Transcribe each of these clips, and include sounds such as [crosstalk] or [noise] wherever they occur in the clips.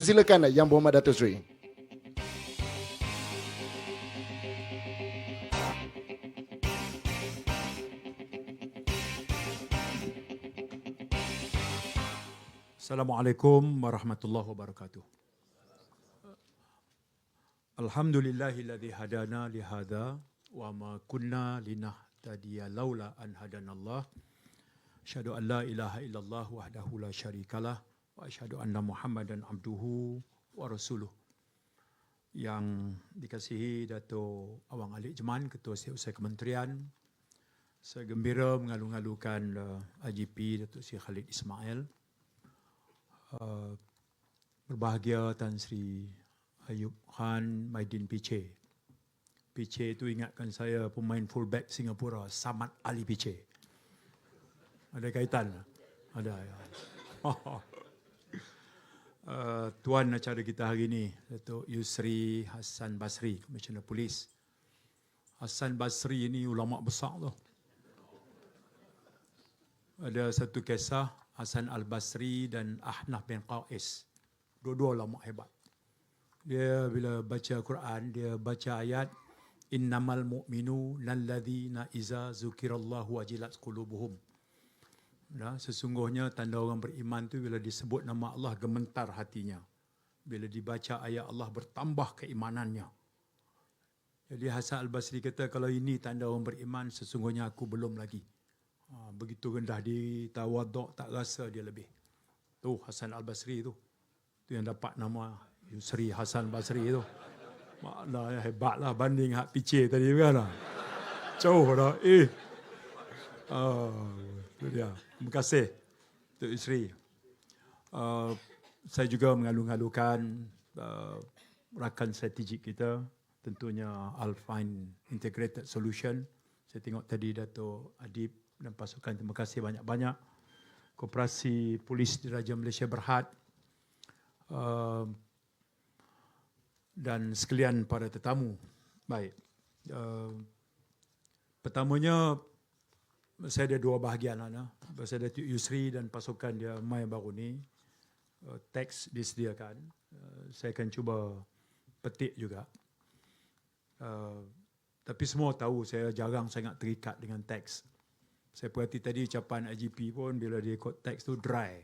Silakan Yang Berhormat Datuk Seri. Assalamualaikum warahmatullahi wabarakatuh. Alhamdulillahilladzi hadana li hadza wa ma kunna linahtadiya laula an hadanallah. Asyhadu an la ilaha illallah wahdahu la syarikalah wa asyhadu anna Muhammadan abduhu wa rasuluh. Yang dikasihi Dato' Awang Alik Jeman, Ketua Setiausaha Kementerian, saya gembira mengalu-alukan uh, IGP Datuk Seri Khalid Ismail, uh, berbahagia Tan Sri Ayub Khan Maidin Piche. Piche itu ingatkan saya pemain fullback Singapura, Samad Ali Piche. Ada kaitan? Ada ya. uh, [laughs] tuan acara kita hari ini, Datuk Yusri Hassan Basri, Komisioner Polis. Hassan Basri ini ulama besar tu. Ada satu kisah Hasan Al-Basri dan Ahnaf bin Qais. Dua-dua ulama hebat. Dia bila baca Quran, dia baca ayat innamal mu'minu lalladzina iza zukirallahu wajilat qulubuhum. Nah, sesungguhnya tanda orang beriman tu bila disebut nama Allah gementar hatinya. Bila dibaca ayat Allah bertambah keimanannya. Jadi Hasan Al-Basri kata kalau ini tanda orang beriman sesungguhnya aku belum lagi. Ha, begitu rendah diri, tawaduk, tak rasa dia lebih. Tu Hasan Al-Basri tu. Tu yang dapat nama Yusri Hasan Basri tu. Maknanya hebatlah banding hak pice tadi kan. Jauh dah. Eh. Uh, tu dia. Terima kasih. Tu Yusri. Uh, saya juga mengalu-alukan uh, rakan strategik kita. Tentunya Alpine Integrated Solution. Saya tengok tadi Dato' Adib dan pasukan terima kasih banyak-banyak Koperasi Polis Diraja Malaysia Berhad uh, dan sekalian para tetamu. Baik. Uh, pertamanya saya ada dua bahagian Ana. Saya ada Yusri dan pasukan dia mai baru ni. Uh, teks disediakan. Uh, saya akan cuba petik juga. Uh, tapi semua tahu saya jarang sangat terikat dengan teks. Saya perhati tadi ucapan IGP pun bila dia ikut teks tu dry.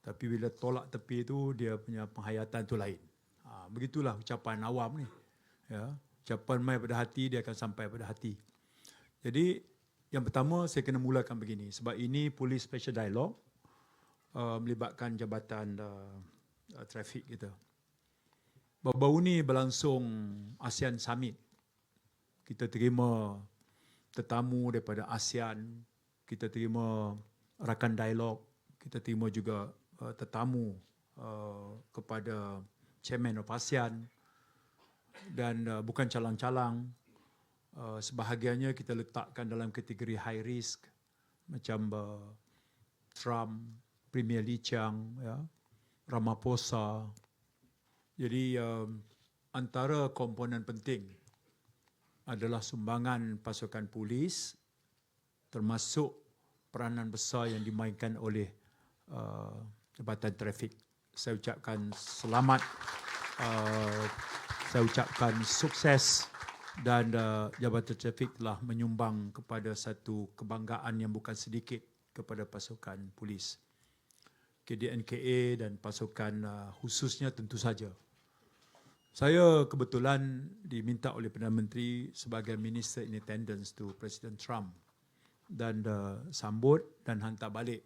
Tapi bila tolak tepi tu dia punya penghayatan tu lain. Ha, begitulah ucapan awam ni. Ya, ucapan mai pada hati dia akan sampai pada hati. Jadi yang pertama saya kena mulakan begini sebab ini polis special dialogue uh, melibatkan jabatan uh, uh, trafik kita. Baru-baru ni berlangsung ASEAN Summit. Kita terima tetamu daripada ASEAN, kita terima rakan dialog, kita terima juga uh, tetamu uh, kepada chairman of ASEAN dan uh, bukan calang-calang uh, sebahagiannya kita letakkan dalam kategori high risk macam uh, Trump, Premier Lee Chang, ya, Ramaphosa. Jadi uh, antara komponen penting adalah sumbangan pasukan polis termasuk peranan besar yang dimainkan oleh uh, Jabatan Trafik. Saya ucapkan selamat, uh, saya ucapkan sukses dan uh, Jabatan Trafik telah menyumbang kepada satu kebanggaan yang bukan sedikit kepada pasukan polis. KDNKA dan pasukan uh, khususnya tentu saja. Saya kebetulan diminta oleh Perdana Menteri sebagai Minister in Attendance to President Trump dan uh, sambut dan hantar balik.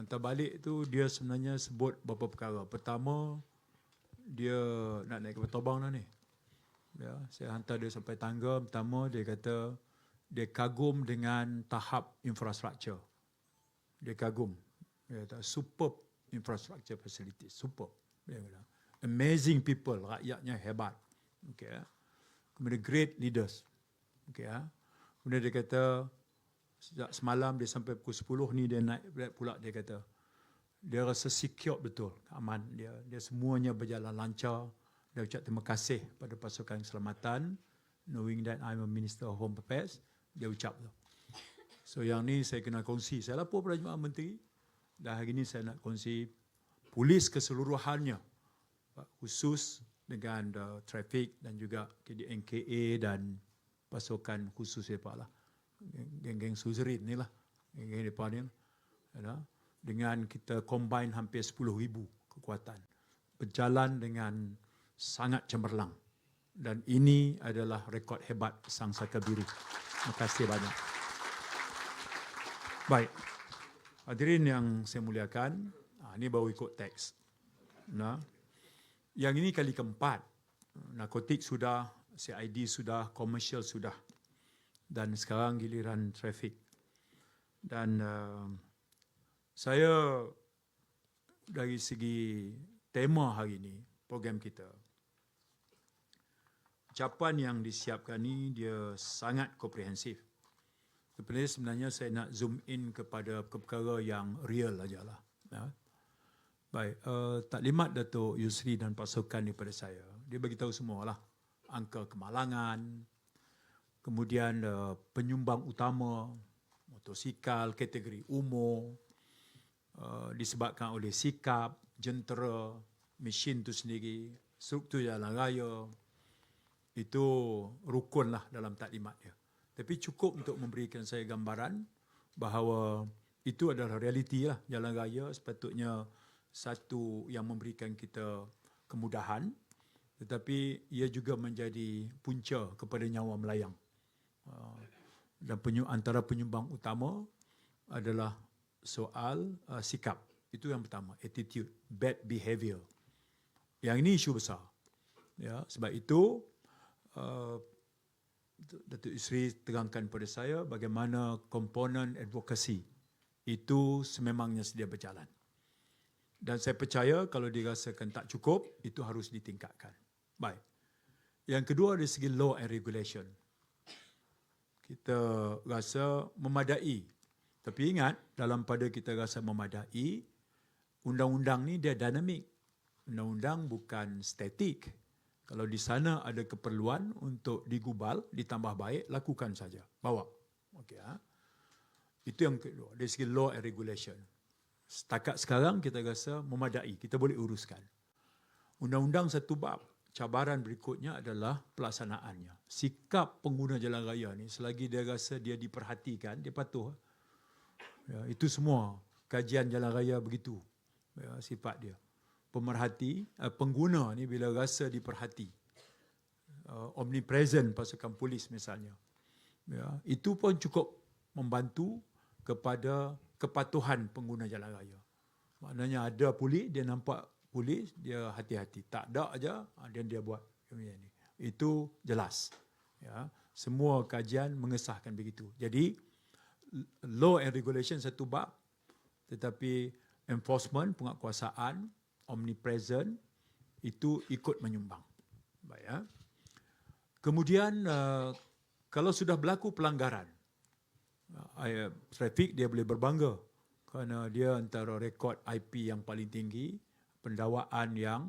Hantar balik tu dia sebenarnya sebut beberapa perkara. Pertama, dia nak naik kapal terbang dah ni. Ya, saya hantar dia sampai tangga. Pertama, dia kata dia kagum dengan tahap infrastruktur. Dia kagum. Dia kata superb infrastructure facilities. Superb. Dia kata. Amazing people. Rakyatnya hebat. Okay. Kemudian great leaders. Okay. Kemudian dia kata Sejak semalam dia sampai pukul 10 ni dia naik pula dia kata dia rasa secure betul, aman dia. Dia semuanya berjalan lancar. Dia ucap terima kasih pada pasukan keselamatan knowing that I'm a Minister of Home Affairs. Dia ucap tu. So yang ni saya kena kongsi. Saya lapor pada Jemaah Menteri dan hari ni saya nak kongsi polis keseluruhannya uh, khusus dengan uh, trafik dan juga KDNKA dan pasukan khusus mereka lah. Geng-geng Suzrin ni lah. Geng-geng mereka ni lah. Ya, dengan kita combine hampir 10,000 kekuatan. Berjalan dengan sangat cemerlang. Dan ini adalah rekod hebat Sang Saka Biru. Terima kasih banyak. Baik. Hadirin yang saya muliakan, ah, ini baru ikut teks. Nah, yang ini kali keempat. Narkotik sudah, CID sudah, komersial sudah. Dan sekarang giliran trafik. Dan uh, saya dari segi tema hari ini, program kita, ucapan yang disiapkan ini dia sangat komprehensif. Sebenarnya sebenarnya saya nak zoom in kepada perkara yang real aja lah. Ya. Baik, uh, taklimat Datuk Yusri dan pasukan daripada saya, dia bagi tahu semua lah. Angka kemalangan, kemudian uh, penyumbang utama, motosikal, kategori umur, uh, disebabkan oleh sikap, jentera, mesin tu sendiri, struktur jalan raya, itu rukun lah dalam taklimat dia. Tapi cukup untuk memberikan saya gambaran bahawa itu adalah realiti lah jalan raya sepatutnya satu yang memberikan kita kemudahan tetapi ia juga menjadi punca kepada nyawa melayang. Uh, Dan penyu, antara penyumbang utama adalah soal uh, sikap. Itu yang pertama, attitude, bad behavior. Yang ini isu besar. Ya, sebab itu uh, Datuk Isri terangkan pada saya bagaimana komponen advokasi itu sememangnya sedia berjalan. Dan saya percaya kalau dirasakan tak cukup, itu harus ditingkatkan. Baik. Yang kedua dari segi law and regulation. Kita rasa memadai. Tapi ingat, dalam pada kita rasa memadai, undang-undang ni dia dinamik. Undang-undang bukan statik. Kalau di sana ada keperluan untuk digubal, ditambah baik, lakukan saja. Bawa. Okey, ha? Itu yang kedua, dari segi law and regulation. Setakat sekarang kita rasa memadai, kita boleh uruskan. Undang-undang satu bab, cabaran berikutnya adalah pelaksanaannya. Sikap pengguna jalan raya ni selagi dia rasa dia diperhatikan, dia patuh. Ya, itu semua kajian jalan raya begitu ya, sifat dia. Pemerhati, eh, pengguna ni bila rasa diperhati. Uh, omnipresent pasukan polis misalnya. Ya, itu pun cukup membantu kepada kepatuhan pengguna jalan raya. Maknanya ada polis, dia nampak polis, dia hati-hati. Tak ada aja, dan dia buat yang ini. Itu jelas. Ya, semua kajian mengesahkan begitu. Jadi law and regulation satu bab, tetapi enforcement penguatkuasaan omnipresent itu ikut menyumbang. Baik ya. Kemudian uh, kalau sudah berlaku pelanggaran, uh, trafik dia boleh berbangga kerana dia antara rekod IP yang paling tinggi, pendakwaan yang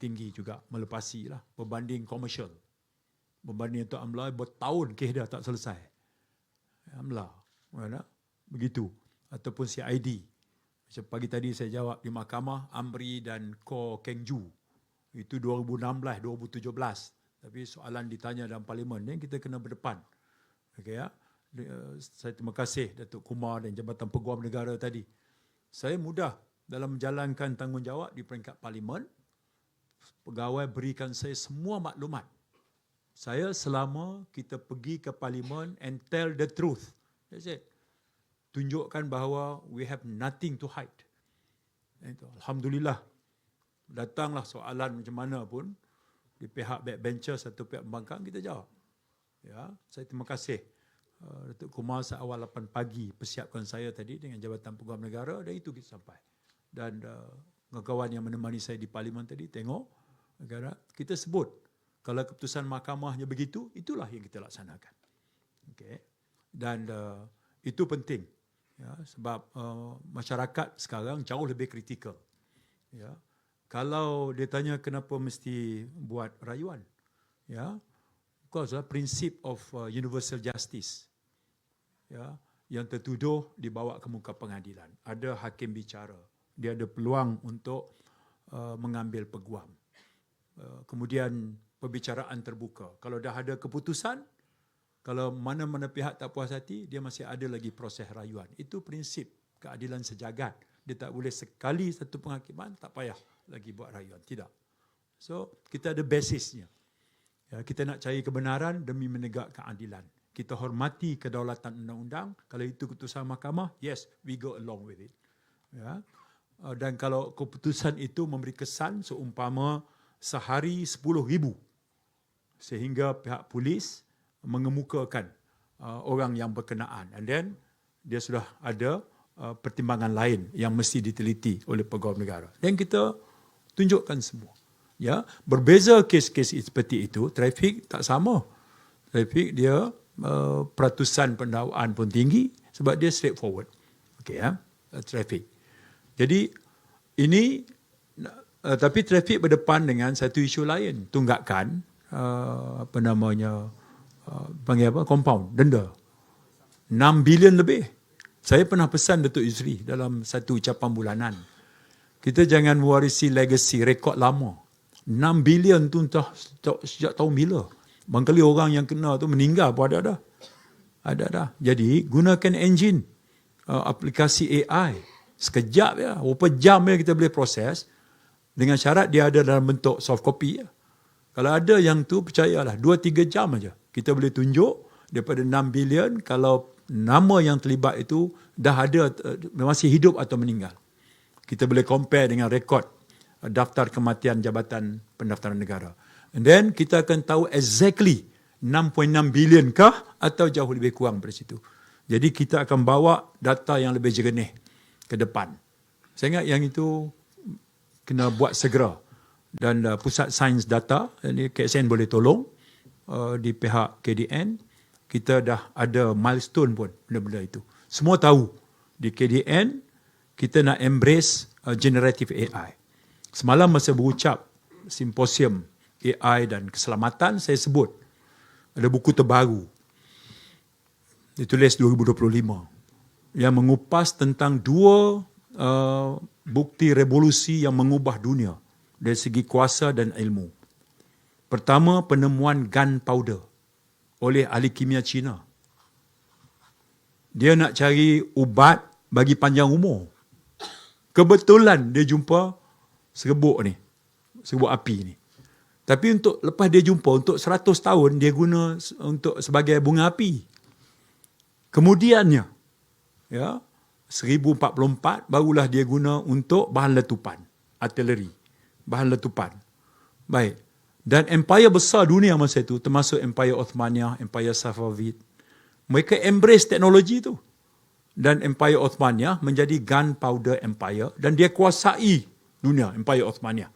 tinggi juga melepasi lah berbanding komersial. Berbanding untuk AMLA bertahun kes dia tak selesai. AMLA, mana? Begitu. Ataupun CID. Macam pagi tadi saya jawab di mahkamah Amri dan Ko Kengju. Itu 2016, 2017. Tapi soalan ditanya dalam parlimen ni kita kena berdepan. Okey ya. Saya terima kasih Datuk Kumar dan Jabatan Peguam Negara tadi. Saya mudah dalam menjalankan tanggungjawab di peringkat parlimen. Pegawai berikan saya semua maklumat. Saya selama kita pergi ke parlimen and tell the truth. That's it. Tunjukkan bahawa we have nothing to hide. Itu. Alhamdulillah. Datanglah soalan macam mana pun di pihak backbencher satu pihak pembangkang kita jawab. Ya, saya terima kasih uh, Datuk Kumar seawal 8 pagi persiapkan saya tadi dengan Jabatan Peguam Negara dan itu kita sampai. Dan uh, kawan yang menemani saya di parlimen tadi tengok negara kita sebut kalau keputusan mahkamahnya begitu itulah yang kita laksanakan. Okey. Dan uh, itu penting. Ya, sebab uh, masyarakat sekarang jauh lebih kritikal. Ya, kalau dia tanya kenapa mesti buat rayuan, ya, because uh, prinsip of uh, universal justice, ya, yang tertuduh dibawa ke muka pengadilan. Ada hakim bicara, dia ada peluang untuk uh, mengambil peguam. Uh, kemudian perbicaraan terbuka. Kalau dah ada keputusan, kalau mana-mana pihak tak puas hati, dia masih ada lagi proses rayuan. Itu prinsip keadilan sejagat. Dia tak boleh sekali satu penghakiman, tak payah lagi buat rayuan. Tidak. So, kita ada basisnya. Ya, kita nak cari kebenaran demi menegak keadilan. Kita hormati kedaulatan undang-undang. Kalau itu keputusan mahkamah, yes, we go along with it. Ya. Uh, Dan kalau keputusan itu memberi kesan seumpama sehari 10 ribu sehingga pihak polis mengemukakan uh, orang yang berkenaan. And then dia sudah ada uh, pertimbangan lain yang mesti diteliti oleh pegawai negara. Dan kita tunjukkan semua. Ya berbeza kes-kes seperti itu trafik tak sama. Trafik dia uh, peratusan pendakwaan pun tinggi sebab dia straightforward. Okey ya uh, trafik. Jadi ini uh, tapi trafik berdepan dengan satu isu lain. Tunggakan uh, apa namanya panggil apa? Compound. Denda. 6 bilion lebih. Saya pernah pesan Datuk Yusri dalam satu ucapan bulanan. Kita jangan mewarisi legacy rekod lama. 6 bilion tu entah sejak tahun bila. Barangkali orang yang kena tu meninggal pun ada dah. Ada dah. Jadi gunakan engine uh, aplikasi AI sekejap ya. Berapa jam ya kita boleh proses. Dengan syarat dia ada dalam bentuk soft copy ya. Kalau ada yang tu percayalah. 2 3 jam aja kita boleh tunjuk daripada 6 bilion kalau nama yang terlibat itu dah ada masih hidup atau meninggal. Kita boleh compare dengan rekod uh, daftar kematian Jabatan Pendaftaran Negara. And then kita akan tahu exactly 6.6 bilion kah atau jauh lebih kurang dari situ. Jadi kita akan bawa data yang lebih jernih ke depan. Saya ingat yang itu kena buat segera dan uh, pusat sains data ini KSN boleh tolong uh, di pihak KDN kita dah ada milestone pun benda-benda itu. Semua tahu di KDN kita nak embrace uh, generative AI semalam masa berucap simposium AI dan keselamatan saya sebut ada buku terbaru. Ditulis 2025 yang mengupas tentang dua uh, bukti revolusi yang mengubah dunia dari segi kuasa dan ilmu. Pertama, penemuan gunpowder oleh ahli kimia Cina. Dia nak cari ubat bagi panjang umur. Kebetulan dia jumpa serbuk ni, serbuk api ni. Tapi untuk lepas dia jumpa untuk 100 tahun dia guna untuk sebagai bunga api. Kemudiannya ya 1044 barulah dia guna untuk bahan letupan, artileri bahan letupan. Baik. Dan empire besar dunia masa itu, termasuk Empire Ottomaniyah, Empire Safavid, mereka embrace teknologi itu. Dan Empire Ottomaniyah menjadi gunpowder empire dan dia kuasai dunia Empire Ottomaniyah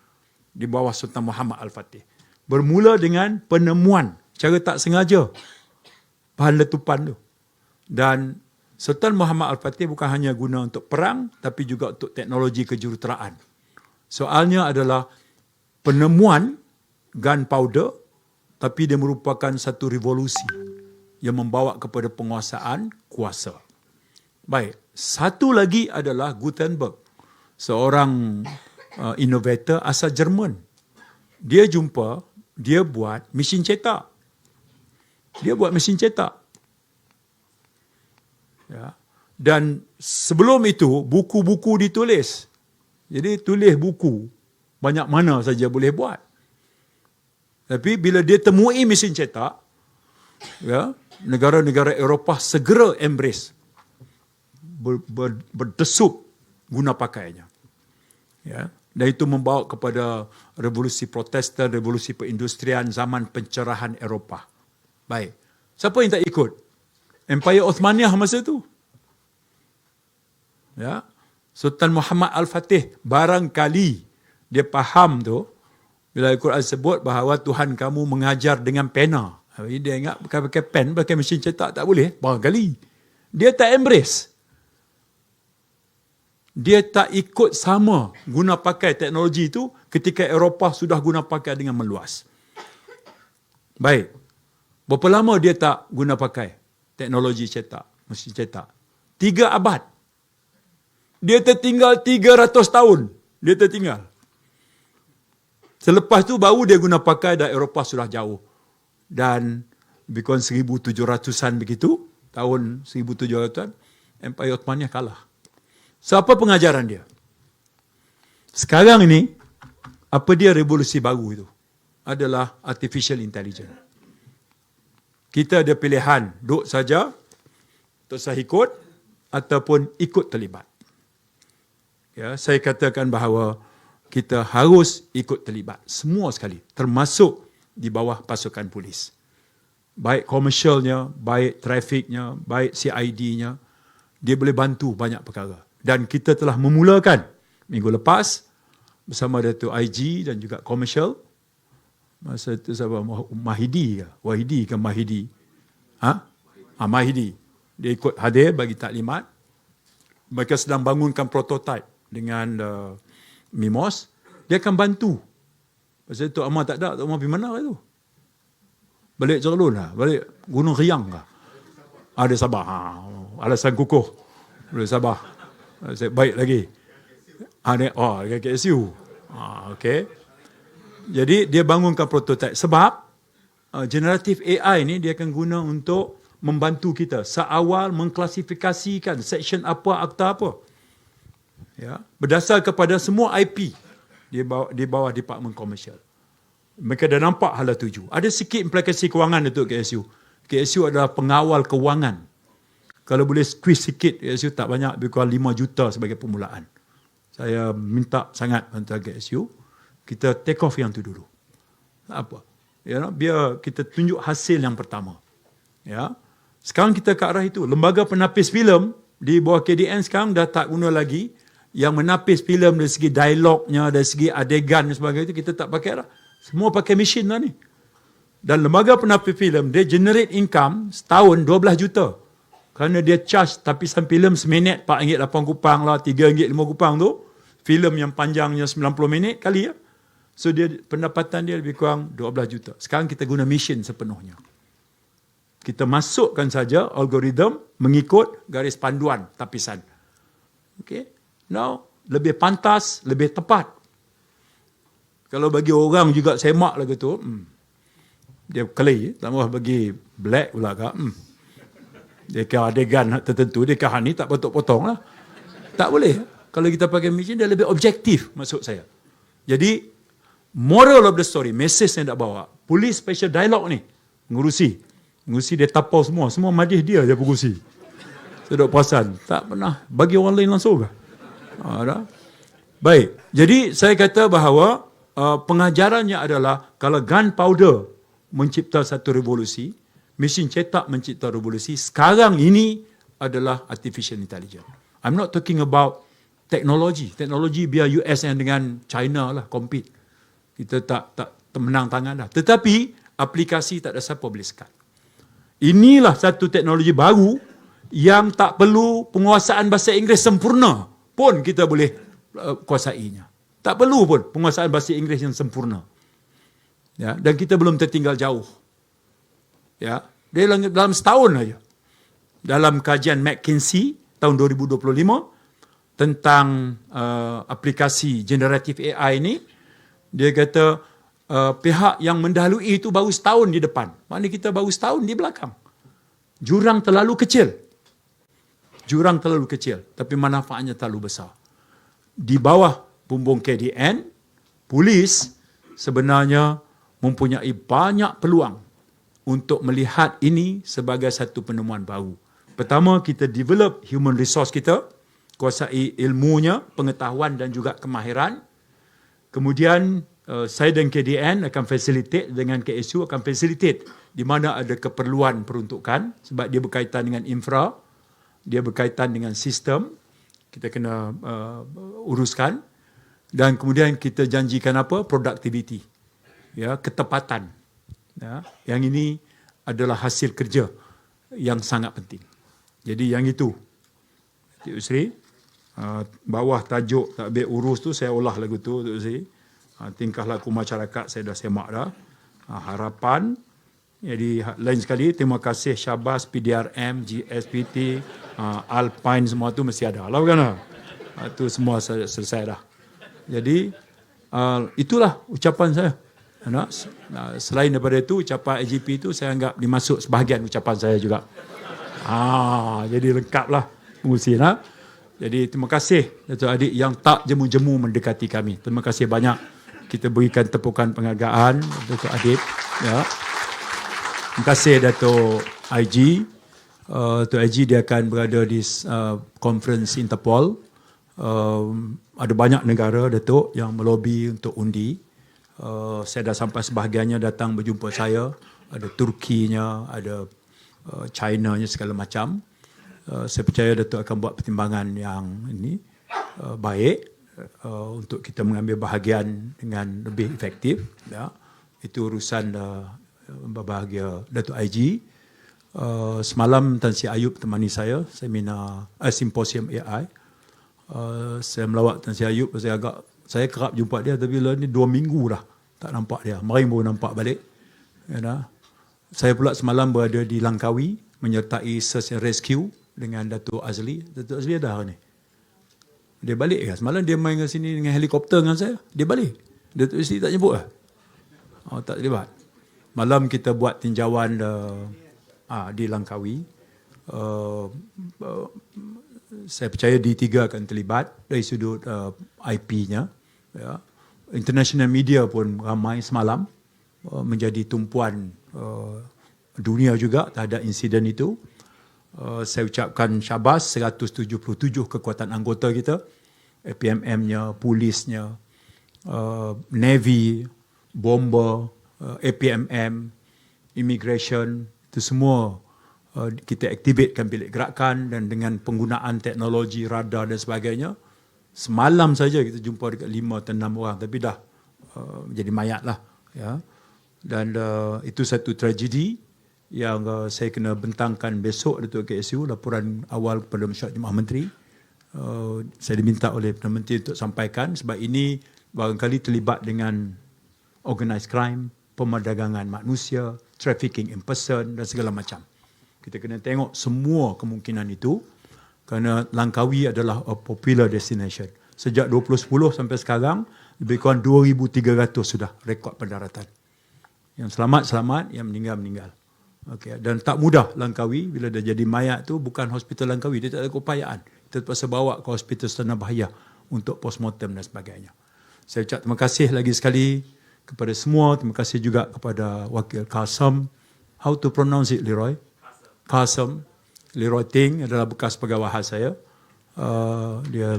di bawah Sultan Muhammad Al-Fatih. Bermula dengan penemuan cara tak sengaja bahan letupan tu. Dan Sultan Muhammad Al-Fatih bukan hanya guna untuk perang tapi juga untuk teknologi kejuruteraan. Soalnya adalah penemuan gunpowder tapi dia merupakan satu revolusi yang membawa kepada penguasaan kuasa. Baik, satu lagi adalah Gutenberg, seorang uh, innovator asal Jerman. Dia jumpa, dia buat mesin cetak. Dia buat mesin cetak. Ya. Dan sebelum itu buku-buku ditulis jadi tulis buku banyak mana saja boleh buat. Tapi bila dia temui mesin cetak, ya, negara-negara Eropah segera embrace ber, ber, berdesup guna pakainya. Ya, dan itu membawa kepada revolusi Protestan, revolusi perindustrian zaman pencerahan Eropah. Baik. Siapa yang tak ikut? Empire Ottomaniyah masa itu. Ya, Sultan Muhammad Al-Fatih barangkali dia faham tu bila Al-Quran sebut bahawa Tuhan kamu mengajar dengan pena. Dia ingat pakai pakai pen, pakai mesin cetak tak boleh. Barangkali. Dia tak embrace. Dia tak ikut sama guna pakai teknologi itu ketika Eropah sudah guna pakai dengan meluas. Baik. Berapa lama dia tak guna pakai teknologi cetak, mesin cetak? Tiga abad. Dia tertinggal 300 tahun. Dia tertinggal. Selepas tu baru dia guna pakai dan Eropah sudah jauh. Dan lebih kurang 1700-an begitu, tahun 1700-an, Empire Ottoman kalah. Siapa pengajaran dia? Sekarang ini, apa dia revolusi baru itu? Adalah artificial intelligence. Kita ada pilihan, duduk saja, tak usah ikut, ataupun ikut terlibat. Ya, saya katakan bahawa kita harus ikut terlibat semua sekali termasuk di bawah pasukan polis. Baik komersialnya, baik trafiknya, baik CID-nya, dia boleh bantu banyak perkara. Dan kita telah memulakan minggu lepas bersama Datuk IG dan juga komersial. Masa itu siapa? Mahidi ke? Wahidi ke Mahidi? Ha? ha? Mahidi. Dia ikut hadir bagi taklimat. Mereka sedang bangunkan prototype dengan uh, Mimos, dia akan bantu. Pasal Tok Amar tak ada, Tok Amar pergi mana itu? Balik Jerlun lah, balik Gunung Riang lah. Ada ah, sabar. Ha, alasan kukuh. Boleh sabar. Saya baik lagi. Ada oh, dekat KSU. Ha, okay. Jadi dia bangunkan prototype sebab uh, generatif AI ni dia akan guna untuk membantu kita seawal mengklasifikasikan section apa akta apa ya, berdasar kepada semua IP di bawah, di bawah Department Komersial. Mereka dah nampak hala tuju. Ada sikit implikasi kewangan untuk KSU. KSU adalah pengawal kewangan. Kalau boleh squeeze sikit, KSU tak banyak, lebih kurang 5 juta sebagai permulaan. Saya minta sangat bantuan KSU, kita take off yang tu dulu. Apa? Ya, biar kita tunjuk hasil yang pertama. Ya. Sekarang kita ke arah itu. Lembaga penapis filem di bawah KDN sekarang dah tak guna lagi yang menapis filem dari segi dialognya, dari segi adegan dan sebagainya itu kita tak pakai lah. Semua pakai mesin lah ni. Dan lembaga penapis filem dia generate income setahun 12 juta. Kerana dia charge tapisan filem seminit RM4.8 kupang lah, RM3.5 kupang tu. Filem yang panjangnya 90 minit kali ya. So dia pendapatan dia lebih kurang 12 juta. Sekarang kita guna mesin sepenuhnya. Kita masukkan saja algoritma mengikut garis panduan tapisan. Okay. Now, lebih pantas, lebih tepat. Kalau bagi orang juga semak lagu tu, hmm, dia keli, tambah bagi black pula kak. Hmm. Dia kira adegan tertentu, dia kira ni tak potong-potong lah. Tak boleh. Kalau kita pakai mesin, dia lebih objektif, maksud saya. Jadi, moral of the story, message yang nak bawa, polis special dialog ni, ngurusi. Ngurusi dia tapau semua. Semua madih dia je pengurusi. Saya duk perasan. Tak pernah bagi orang lain langsung ke? Ha, Baik, jadi saya kata bahawa uh, pengajarannya adalah kalau gunpowder mencipta satu revolusi, mesin cetak mencipta revolusi, sekarang ini adalah artificial intelligence. I'm not talking about teknologi. Teknologi biar US yang dengan China lah compete. Kita tak tak menang tangan dah. Tetapi aplikasi tak ada siapa boleh sekat. Inilah satu teknologi baru yang tak perlu penguasaan bahasa Inggeris sempurna pun kita boleh uh, kuasainya. Tak perlu pun penguasaan bahasa Inggeris yang sempurna. Ya, dan kita belum tertinggal jauh. Ya, dalam, dalam setahun saja. Dalam kajian McKinsey tahun 2025 tentang uh, aplikasi generatif AI ini, dia kata uh, pihak yang mendahului itu baru setahun di depan. Maknanya kita baru setahun di belakang. Jurang terlalu kecil jurang terlalu kecil tapi manfaatnya terlalu besar. Di bawah bumbung KDN, polis sebenarnya mempunyai banyak peluang untuk melihat ini sebagai satu penemuan baru. Pertama, kita develop human resource kita, kuasai ilmunya, pengetahuan dan juga kemahiran. Kemudian, uh, saya dan KDN akan facilitate dengan KSU akan facilitate di mana ada keperluan peruntukan sebab dia berkaitan dengan infra dia berkaitan dengan sistem kita kena uh, uruskan. Dan kemudian kita janjikan apa? Productivity. Ya ketepatan. Ya yang ini adalah hasil kerja yang sangat penting. Jadi yang itu. Cik Usri uh, bawah tajuk tak baik urus tu saya olah lagu tu Cik Usri uh, tingkah laku masyarakat saya dah semak dah. Uh, harapan jadi lain sekali terima kasih Syabas, PDRM, GSPT, uh, Alpine semua tu mesti ada. Lah kan? Itu semua saya selesai dah. Jadi uh, itulah ucapan saya. Anak, selain daripada itu ucapan IGP itu saya anggap dimasuk sebahagian ucapan saya juga. Ah, jadi lengkaplah mengurusi nak. Jadi terima kasih Datuk Adik yang tak jemu-jemu mendekati kami. Terima kasih banyak. Kita berikan tepukan penghargaan Datuk Adik. Ya. Terima kasih Datuk IG. Uh, Datuk IG dia akan berada di uh, conference Interpol. Uh, ada banyak negara Datuk yang melobi untuk undi. Uh, saya dah sampai sebahagiannya datang berjumpa saya. Ada Turkinya, ada uh, China-nya segala macam. Uh, saya percaya Datuk akan buat pertimbangan yang ini uh, baik uh, untuk kita mengambil bahagian dengan lebih efektif. Ya. Itu urusan uh, berbahagia Datuk IG. Uh, semalam Tan Sri Ayub temani saya seminar uh, simposium AI. Uh, saya melawat Tan Sri Ayub saya agak saya kerap jumpa dia tapi lah ni dua minggu dah tak nampak dia. Mari baru nampak balik. Ya, dah. Saya pula semalam berada di Langkawi menyertai search and rescue dengan Datuk Azli. Datuk Azli ada hari ni. Dia balik ke? Semalam dia main ke sini dengan helikopter dengan saya. Dia balik. Datuk Azli tak jemput? Oh, tak terlibat. Malam kita buat tinjauan uh, di Langkawi. Uh, uh, saya percaya D3 akan terlibat dari sudut uh, IP-nya. Ya. International media pun ramai semalam uh, menjadi tumpuan uh, dunia juga terhadap insiden itu. Uh, saya ucapkan syabas 177 kekuatan anggota kita, APMM-nya, polisnya, uh, Navy, bomber, uh, APMM, immigration, itu semua uh, kita aktifkan bilik gerakan dan dengan penggunaan teknologi radar dan sebagainya. Semalam saja kita jumpa dekat lima atau enam orang tapi dah uh, jadi mayat lah. Ya. Dan uh, itu satu tragedi yang uh, saya kena bentangkan besok Datuk KSU laporan awal kepada Masyarakat Jemaah Menteri. Uh, saya diminta oleh Perdana Menteri untuk sampaikan sebab ini barangkali terlibat dengan organised crime, pemerdagangan manusia, trafficking in person dan segala macam. Kita kena tengok semua kemungkinan itu kerana Langkawi adalah a popular destination. Sejak 2010 sampai sekarang, lebih kurang 2,300 sudah rekod pendaratan. Yang selamat-selamat, yang meninggal-meninggal. Okay. Dan tak mudah Langkawi, bila dah jadi mayat tu bukan hospital Langkawi, dia tak ada keupayaan. Kita terpaksa bawa ke hospital Setana Bahaya untuk postmortem dan sebagainya. Saya ucap terima kasih lagi sekali kepada semua. Terima kasih juga kepada Wakil Kasam. How to pronounce it, Leroy? Kasam. Leroy Ting adalah bekas pegawai saya. Uh, dia,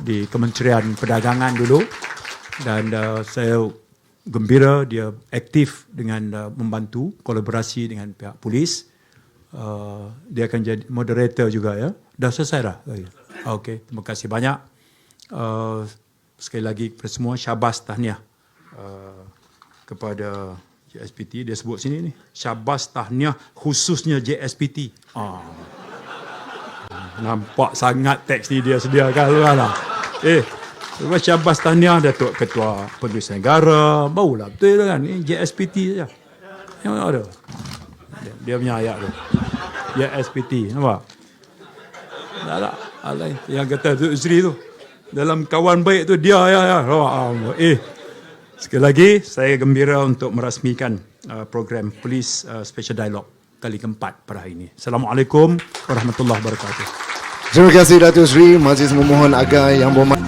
di Kementerian Perdagangan dulu. Dan uh, saya gembira dia aktif dengan uh, membantu kolaborasi dengan pihak polis. Uh, dia akan jadi moderator juga ya. Dah selesai dah? Okey, terima kasih banyak. Uh, sekali lagi kepada semua syabas tahniah uh, kepada JSPT dia sebut sini ni syabas tahniah khususnya JSPT ah. nampak sangat teks ni dia sediakan kan? Lah. eh lepas syabas tahniah Datuk Ketua Pengerusi Negara barulah betul kan? Ni JSPT saja. Yang mana ada? Dia, dia punya ayat tu. JSPT nampak? Tak tak Alay, yang kata tu Zri tu dalam kawan baik tu dia ya ya. Eh sekali lagi saya gembira untuk merasmikan uh, program Police uh, Special Dialogue kali keempat pada hari ini. Assalamualaikum warahmatullahi wabarakatuh. Terima kasih Datuk Sri. Majlis memohon agar Yang Berhormat